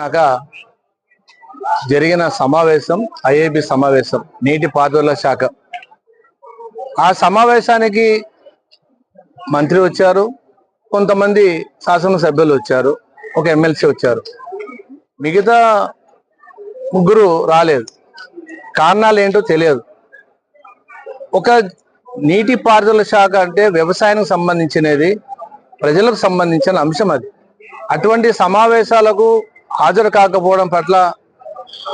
నాక జరిగిన సమావేశం ఐఏబి సమావేశం నీటి పారుదల శాఖ. ఆ సమావేశానికి మంత్రి వచ్చారు కొంతమంది శాసనసభ్యులు వచ్చారు ఒక ఎమ్మెల్సీ వచ్చారు. మిగతా ముగ్గురు రాలేదు. కారణాలు ఏంటో తెలియదు. ఒక నీటి పారుదల శాఖ అంటే వ్యవసాయానికి సంబంధించినది ప్రజలకు సంబంధించిన అంశం అది. అటువంటి సమావేశాలకు హాజరు కాకపోవడం పట్ల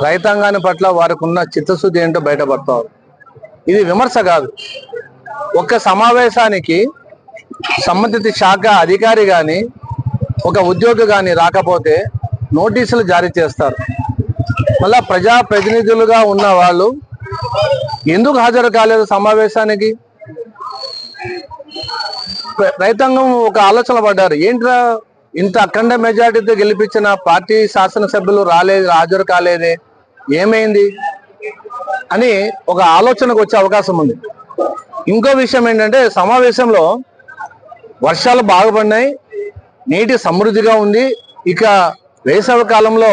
రైతాంగాన్ని పట్ల వారికి ఉన్న చిత్తశుద్ధి ఏంటో బయటపడతారు ఇది విమర్శ కాదు. ఒక్క సమావేశానికి సంబంధిత శాఖ అధికారి కానీ ఒక ఉద్యోగి కానీ రాకపోతే నోటీసులు జారీ చేస్తారు. మళ్ళా ప్రజా ప్రతినిధులుగా ఉన్న వాళ్ళు ఎందుకు హాజరు కాలేదు సమావేశానికి? రైతాంగం ఒక ఆలోచన పడ్డారు. ఏంట్రా ఇంత అఖండ మెజార్టీతో గెలిపించిన పార్టీ శాసనసభ్యులు రాలేదు హాజరు కాలేదే ఏమైంది అని ఒక ఆలోచనకు వచ్చే అవకాశం ఉంది. ఇంకో విషయం ఏంటంటే సమావేశంలో వర్షాలు బాగుపడినాయి నీటి సమృద్ధిగా ఉంది ఇక వేసవి కాలంలో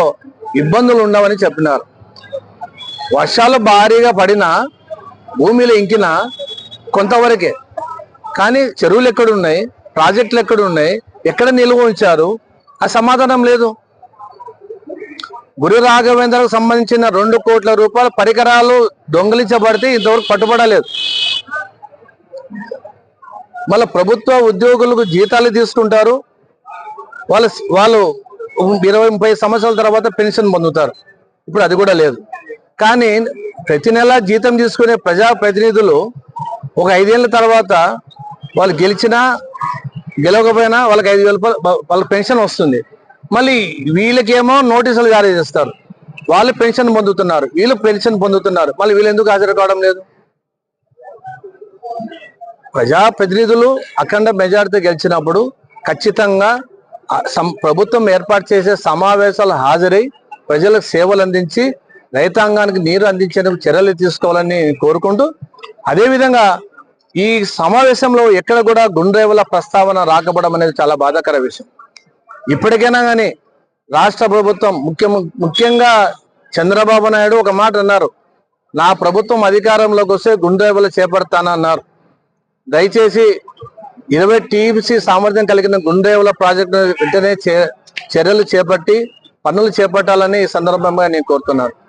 ఇబ్బందులు ఉండవని చెప్పినారు. వర్షాలు భారీగా పడినా భూమిలో ఇంకిన కొంతవరకే. కానీ చెరువులు ఎక్కడున్నాయి ప్రాజెక్టులు ఎక్కడున్నాయి ఎక్కడ నిల్వ ఉంచారు? ఆ సమాధానం లేదు. గురు రాఘవేంద్రకు సంబంధించిన రెండు కోట్ల రూపాయల పరికరాలు దొంగిలించబడితే ఇంతవరకు పట్టుబడలేదు. మళ్ళీ ప్రభుత్వ ఉద్యోగులకు జీతాలు తీసుకుంటారు. వాళ్ళ వాళ్ళు ఇరవై ముప్పై సంవత్సరాల తర్వాత పెన్షన్ పొందుతారు. ఇప్పుడు అది కూడా లేదు. కానీ ప్రతి నెల జీతం తీసుకునే ప్రజా ప్రతినిధులు ఒక ఐదేళ్ళ తర్వాత వాళ్ళు గెలిచినా గెలవకపోయినా వాళ్ళకి ఐదు వేల వాళ్ళకి వాళ్ళ పెన్షన్ వస్తుంది. మళ్ళీ వీళ్ళకేమో నోటీసులు జారీ చేస్తారు. వాళ్ళు పెన్షన్ పొందుతున్నారు. వీళ్ళు పెన్షన్ పొందుతున్నారు. మళ్ళీ వీళ్ళు ఎందుకు హాజరు కావడం లేదు? ప్రజా ప్రతినిధులు అఖండ మెజార్టీ గెలిచినప్పుడు ఖచ్చితంగా సం- ప్రభుత్వం ఏర్పాటు చేసే సమావేశాలు హాజరై ప్రజలకు సేవలు అందించి రైతాంగానికి నీరు అందించేందుకు చర్యలు తీసుకోవాలని కోరుకుంటూ అదేవిధంగా ఈ సమావేశంలో ఎక్కడ కూడా గుండ్రేవుల ప్రస్తావన రాకపోవడం అనేది చాలా బాధాకర విషయం. ఇప్పటికైనా కానీ రాష్ట్ర ప్రభుత్వం ముఖ్య ముఖ్యంగా చంద్రబాబు నాయుడు ఒక మాట అన్నారు. నా ప్రభుత్వం అధికారంలోకి వస్తే గుండ్రేవులు చేపడతానన్నారు. దయచేసి ఇరవై టీఎంసీ సామర్థ్యం కలిగిన గుండ్రేవుల ప్రాజెక్టు వెంటనే చే- చర్యలు చేపట్టి పనులు చేపట్టాలని ఈ సందర్భంగా నేను కోరుతున్నాను.